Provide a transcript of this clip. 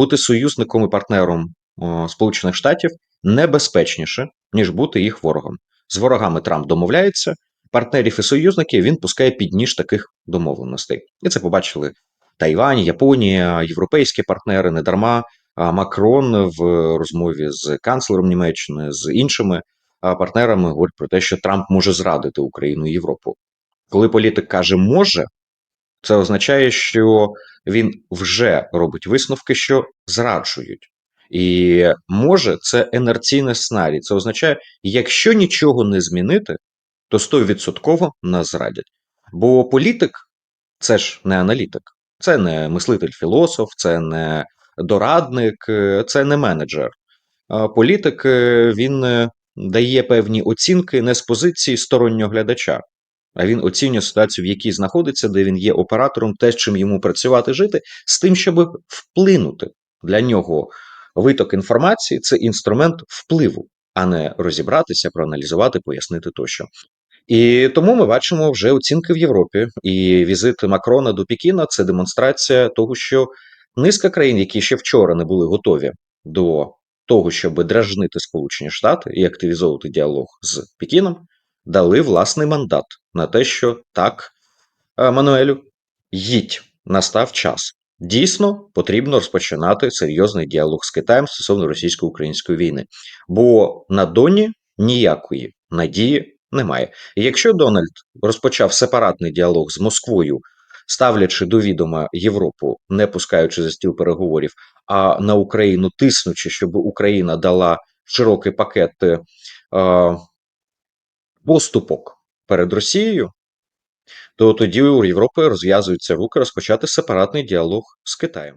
бути союзником і партнером Сполучених Штатів небезпечніше, ніж бути їх ворогом. З ворогами Трамп домовляється, партнерів і союзників він пускає під ніж таких домовленостей. І це побачили Тайвань, Японія, європейські партнери недарма. а Макрон в розмові з канцлером Німеччини з іншими партнерами говорить про те, що Трамп може зрадити Україну і Європу. Коли політик каже може, це означає, що він вже робить висновки, що зраджують. І може це інерційний сценарій. Це означає, якщо нічого не змінити, то 100% нас зрадять. Бо політик це ж не аналітик, це не мислитель-філософ, це не дорадник, е, це не менеджер. Політик е, він е, дає певні оцінки не з позиції стороннього глядача, а він оцінює ситуацію, в якій знаходиться, де він є оператором, те, чим йому працювати жити, з тим, щоб вплинути для нього виток інформації це інструмент впливу, а не розібратися, проаналізувати, пояснити тощо. І тому ми бачимо вже оцінки в Європі. І візит Макрона до Пекіна це демонстрація того, що низка країн, які ще вчора не були готові до того, щоб дражнити Сполучені Штати і активізовувати діалог з Пекіном, дали власний мандат на те, що так, е, Мануелю, їдь, настав час. Дійсно, потрібно розпочинати серйозний діалог з Китаєм стосовно російсько-української війни, бо на доні ніякої надії немає. І якщо Дональд розпочав сепаратний діалог з Москвою, ставлячи до відома Європу, не пускаючи за стіл переговорів, а на Україну тиснучи, щоб Україна дала широкий пакет е, поступок перед Росією, то тоді у Європи розв'язуються руки розпочати сепаратний діалог з Китаєм.